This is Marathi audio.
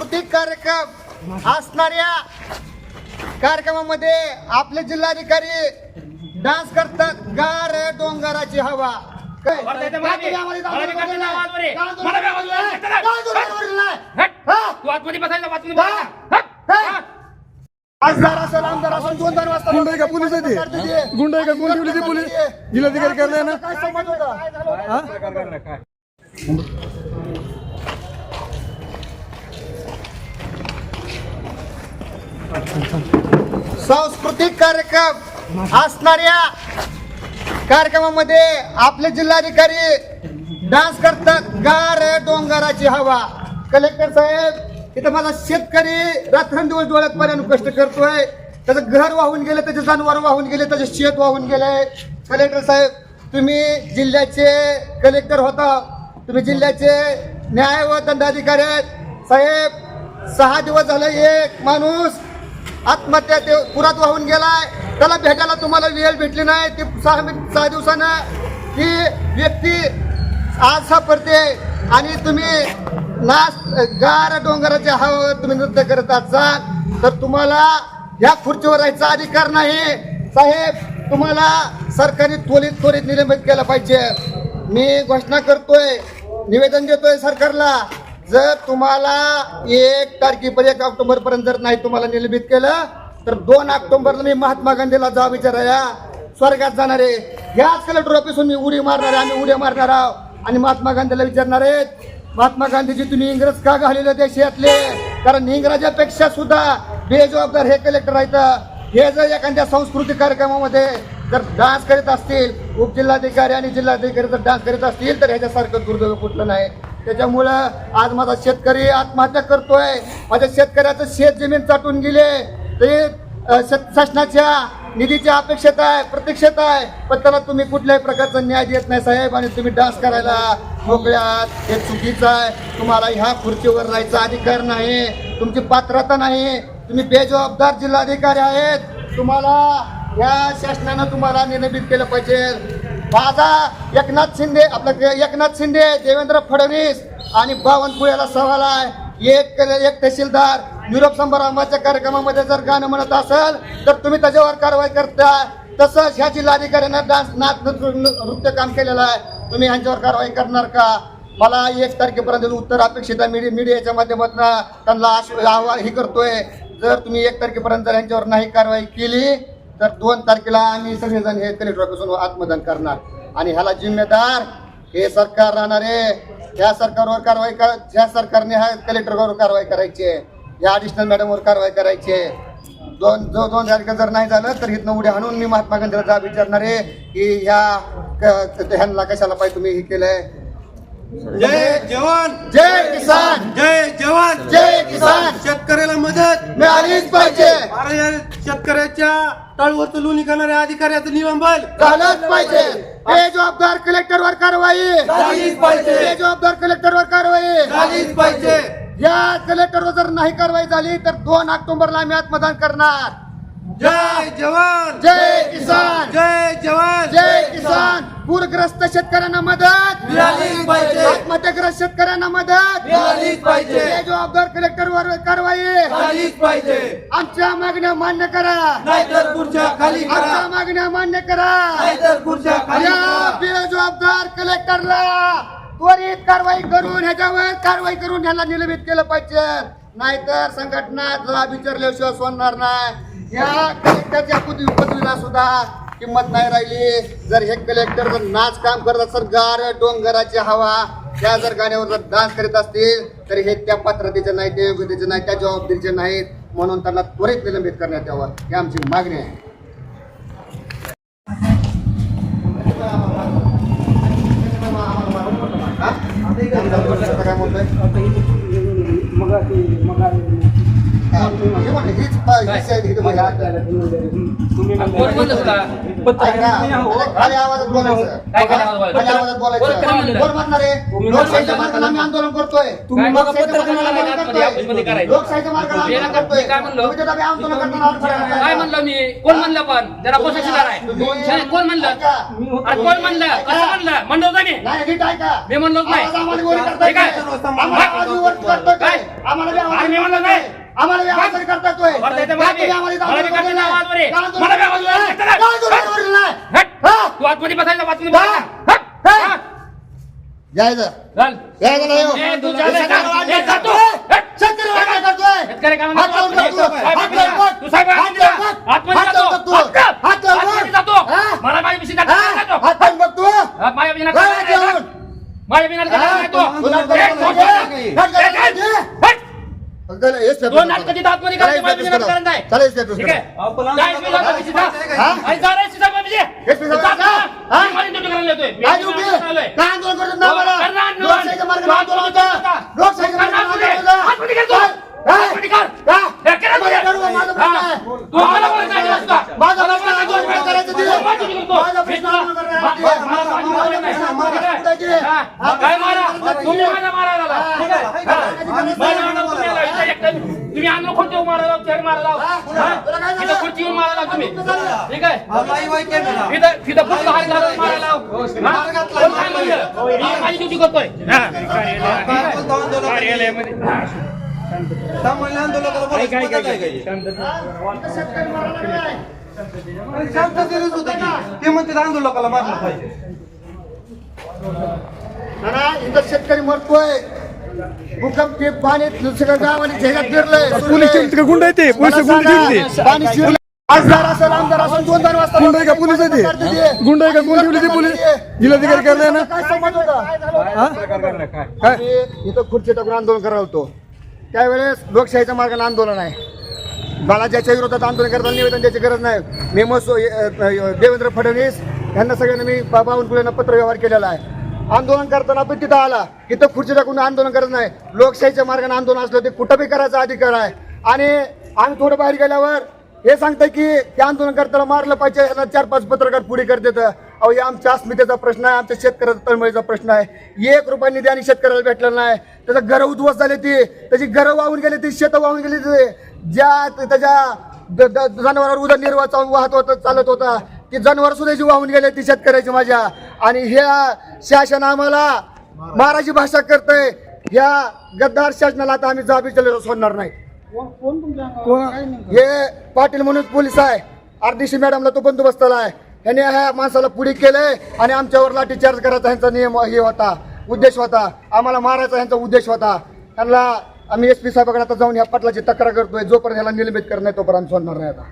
सांस्कृतिक कार्यक्रम असणाऱ्या कार्यक्रमामध्ये आपले जिल्हाधिकारी डान्स करतात. गार डोंगराची हवा. असेल आमदार असेल दोन दोन वाजता गुंड आहे का पोलीस आहे ते? गुंड आहे. का कोण ठेवली ते पोलीस? जिल्हाधिकारी कार्यालय ना? काय संबंध होता? सांस्कृतिक कार्यक्रम असणाऱ्या कार्यक्रमामध्ये आपले जिल्हाधिकारी डान्स करतात. गार डोंगराची हवा. कलेक्टर साहेब इथं मला शेतकरी रात्रंदिवस डोळ्यात पर्यंत कष्ट करतोय. त्याचं घर वाहून गेलं त्याचे जनावर वाहून गेले त्याचे शेत वाहून गेलंय कलेक्टर साहेब तुम्ही जिल्ह्याचे कलेक्टर होता. तुम्ही जिल्ह्याचे न्याय व दंडाधिकारी आहेत. साहेब सहा दिवस झाले एक माणूस आत्महत्या ते पुरात वाहून गेलाय. त्याला भेटायला तुम्हाला वेळ भेटली नाही. ती सहा सहा दिवसानं ती व्यक्ती आज सापडते आणि तुम्ही नाच गार डोंगराच्या हवावर तुम्ही नृत्य करत असाल तर तुम्हाला या खुर्चीवर राहायचा अधिकार नाही. साहेब तुम्हाला सरकारने त्वरित त्वरित निलंबित केलं पाहिजे. मी घोषणा करतोय निवेदन देतोय सरकारला. जर तुम्हाला एक तारखेपर्यंत एक ऑक्टोबर पर्यंत जर नाही तुम्हाला निलंबित केलं तर दोन ऑक्टोबरला मी महात्मा गांधीला जा विचाराया स्वर्गात जाणार. आहे ह्याच कलेक्टर ऑफिसून मी उडी मारणार आहे. आम्ही उड्या मारणार आहोत. आणि महात्मा गांधीला विचारणार आहेत महात्मा गांधीजी तुम्ही इंग्रज का घालेले देशातले? कारण इंग्रजापेक्षा सुद्धा बेजबाबदार हे कलेक्टर आहेत. हे जर एखाद्या सांस्कृतिक कार्यक्रमामध्ये जर डान्स करीत असतील उपजिल्हाधिकारी आणि जिल्हाधिकारी जर डान्स करीत असतील तर ह्याच्यासारखं दुर्दैव कुठलं नाही. त्याच्यामुळं आज माझा शेतकरी आत्महत्या करतोय. माझ्या शेतकऱ्याचं शेत जमीन चाटून गेले. तरी शेत- शासनाच्या निधीची अपेक्षेत आहे प्रतीक्षेत आहे. पण त्याला तुम्ही कुठल्याही प्रकारचा न्याय देत नाही साहेब आणि तुम्ही डान्स करायला मोकळ्यात. हे चुकीचं आहे. तुम्हाला ह्या खुर्चीवर राहायचा अधिकार नाही. तुमची पात्रता नाही. तुम्ही बेजबाबदार जिल्हाधिकारी आहेत. तुम्हाला या शासनानं तुम्हाला निलंबित केलं पाहिजे. माझा एकनाथ शिंदे आपलं एकनाथ शिंदे देवेंद्र फडणवीस आणि बावनकुळ्याला सवाल आहे. एक एक तहसीलदार. निरोप समारंभाच्या कार्यक्रमामध्ये जर गाणं म्हणत असेल तर तुम्ही त्याच्यावर कारवाई करता तसंच ह्या जिल्हाधिकाऱ्यांना डान्स नाच नृत्य नृत्य काम केलेलं आहे. तुम्ही ह्यांच्यावर कारवाई करणार का? मला एक तारखेपर्यंत उत्तर अपेक्षित आहे. मीडिया मीडियाच्या माध्यमातून त्यांना आश्व- आव्हान हे करतोय. जर तुम्ही एक तारखेपर्यंत जर यांच्यावर नाही कारवाई केली तर दोन तारखेला आम्ही सगळेजण हे कलेक्टर ऑफिसून आत्मदान करणार. आणि ह्याला जिम्मेदार हे सरकार राहणार आहे. ह्या सरकारवर कारवाई कर ह्या सरकारने ह्या कलेक्टरवर कारवाई करायची आहे. ह्या ॲडिशनल मॅडमवर कारवाई करायची आहे. दोन जो दोन तारखेला जर नाही झालं तर इथनं उड्या हाणून मी महात्मा गांधीला जा विचारणार आहे की ह्या ह्यांना कशाला पाहिजे तुम्ही हे केलंय? जय जवान! जय किसान! जय जवान! जय किसान! शेतकऱ्याला मदत मिळालीच पाहिजे. या शेतकऱ्याच्या तळवरचं लोणी करणाऱ्या अधिकाऱ्याचं निलंबन. झालंच पाहिजे. बेजबाबदार कलेक्टरवर कारवाई. झालीच पाहिजे. बेजबाबदार कलेक्टरवर कारवाई. झालीच पाहिजे. या कलेक्टरवर जर नाही कारवाई झाली तर दोन ऑक्टोबरला आम्ही आत्मदान करणार. जय जवान. जय किसान. जय जवान. जय किसान. पूरग्रस्त शेतकऱ्यांना मदत. मिळालीच पाहिजे. आत्महत्याग्रस्त शेतकऱ्यांना मदत. पाहिजे. बेजबाबदार कलेक्टरवर कारवाई. झालीच पाहिजे. आमच्या मागण्या मान्य करा. नाहीतर खुर्च्या खाली आमच्या मागण्या मान्य करा. नाहीतर खुर्च्या खाली या करा. बेजबाबदार कलेक्टरला त्वरित कारवाई करून ह्याच्यावर कारवाई करून ह्याला निलंबित केलं पाहिजे. नाहीतर संघटना जरा विचारल्याशिवाय सोडणार नाही. या कलेक्टरच्या पदवी पदवीला सुद्धा किंमत नाही राहिली. जर हे कलेक्टर जर नाच काम करत असेल गार डोंगराची हवा त्या जर गाण्यावर जर डान्स करीत असतील तर हे त्या पात्रतेचे नाही त्या योग्यतेचे नाही त्या जबाबदारीचे नाहीत. म्हणून त्यांना त्वरित निलंबित करण्यात यावं ही आमची मागणी आहे. काय म्हणतोय हे म्हणलं, हीच आहे इथं बघा. कोण बोललं तुला खाली आवाजात बोलायचं. काय खाली आवाजात बोलायचं? खाली आवाजात बोलायचं. कोण म्हणलं? कोण म्हणणार आहे? लोकशाहीच्या मार्गाने आम्ही आंदोलन करतोय तुम्ही मग लोकशाहीच्या पत्रकार मार्गाने मला आंदोलन आतमध्ये ऑफिसमध्ये करतोय. करायचं. लोकशाहीच्या मार्गाने मी आंदोलन काय करतोय. म्हणलो? तुम्ही तर आम्ही आंदोलन करताना अडथळा काय म्हणलं मी कोण म्हणलं पण जरा पोशिशीदार आहे नाही, कोण म्हणलं ऐका. अरे कोण म्हणलं कसं म्हणलं म्हणलं होतं मी नाही नीट ऐका मी म्हणलोच नाही आवाज आम्हाला वर करताय हे काय? काय? आम्हाला आवाज वर करतोय काय काय? आम्हाला बी आवाज अरे मी म्हणलं नाही. आम्हाला व्यवस्था करता तोय? तू आतमध्ये आतमध्ये हा? बसायचं. हट. हा? हा. जायचं चल. जायचं नाही हो. ए, तू चालले का? ए, जा तू. हट. शेतकरी जातो. जातो. जातो. मला माझ्या जातो. हा, माझ्या हात हा? जातो. तुला ए, काय दोन करायचं? नाटकं. करायचं? तिथं आतमध्ये करायची, माझ्या पिशवीत हात करायचं आहे. ठीक आहे? काय पिशवीत हात करायची, जा. हा? आणि जा रे, सीधा बाबीजी. हेच पिशवीत हात जा, जा. हा? मी माझी ड्युटी करायला येतोय. मी? ड्युटी करायला येतोय. काय आंदोलन करत नाही मला? करणार आंदोलन. आंदोलन. लोकशाहीच्या मार्गाने आतमध्ये. आंदोलन कर तू. हा? आतमध्ये कर. हा? हे तुझे. करू, आहे. हा. तू आम्हाला बोलत नाही का नुसता? माझा मला प्रश्न आंदोलन बोलत करायचं नाही. ते. माझा प्रश्न करतो. माझा प्रश्न तुला- आंदोलन करायचं ते. मला नाही. प्रश्न आंदोलन ठीक आहे? करायचं ते. हा. हा. काय मारा? तुम्ही माझा मारा झाला. हा. आहे? हा. हा. माझ्या अंगावर तुम्ही आला. तुम्ही अंगावर खुर्ची येऊन मारा लाव, चेअर मारा लाव. हा. हा? तुला काय झालं? इथं खुर्ची येऊन मारा लाव तुम्ही. ठीक आहे इथं तिथं फक्त हात घालून मारा लाव. कोण काय म्हणलं? मी माझी ड्युटी करतोय हा. कार्यालयामध्ये. ते म्हणते आंदोलकाला मारलं पाहिजे नाना, इथं शेतकरी मरतोय भूकंप ते पाणी सगळं गावाने झेगात फिरलंय. पोलीस स्टेशन तिकडे गुंड आहे ते? पोलीस गुंड ठेवली पाणी शिरलं खासदार असेल आमदार असेल दोन दोन वाजता गुंड आहे का पोलीस आहे ते? गुंड आहे का? कोण ठेवली ते पोलीस? जिल्हाधिकारी कार्यालय ना काय समज होता हा? काय? आम्ही इथं खुर्ची टाकून आंदोलन करत होतो. त्यावेळेस लोकशाहीच्या मार्गाने आंदोलन आहे. मला ज्याच्या विरोधात आंदोलन करताना निवेदन द्यायची गरज नाही. मी मसो देवेंद्र फडणवीस यांना सगळ्यांना मी बा- बावनकुळेंना पत्र व्यवहार केलेला आहे. आंदोलन करताना पण तिथं आला इथं खुर्ची टाकून आंदोलन करत नाही. लोकशाहीच्या मार्गाने आंदोलन असलं ते कुठं बी करायचा अधिकार आहे. आणि आम्ही थोडं बाहेर गेल्यावर हे सांगतंय की ते आंदोलन करताना मारलं पाहिजे ह्यांना चार पाच पत्रकार पुढे करतात अहो हे आमच्या अस्मितेचा प्रश्न आहे आमच्या शेतकऱ्याचा तळमळीचा प्रश्न आहे. एक रुपया निधी आणि शेतकऱ्याला भेटला नाही. त्याचं घरं उद्ध्वस्त झाले ती. त्याची घरं वाहून गेली ती शेतं वाहून गेली ती. ज्या त्याच्या द- जनावरांवर उदरनिर्वाह वाहत होता चालत होता ती जनावर सुद्धा जी वाहून गेले ती शेतकऱ्याची माझ्या. आणि ह्या शासन आम्हाला महाराजी भाषा करतय. ह्या गद्दार शासनाला आता आम्ही जाबी चले सोडणार नाही. हे पाटील म्हणून पोलीस आहे. आरडीसी मॅडमला तो बंदोबस्ताला आहे. यांनी ह्या माणसाला पुढे केलंय आणि आमच्यावर लाठीचार्ज करायचा ह्यांचा नियम हे होता उद्देश होता. आम्हाला मारायचा ह्यांचा उद्देश होता. त्यांना आम्ही एस पी साहेबांकडे आता जाऊन ह्या पाटलाची तक्रार करतोय. जोपर्यंत ह्याला निलंबित नाही तोपर्यंत आम्ही सोडणार नाही आता.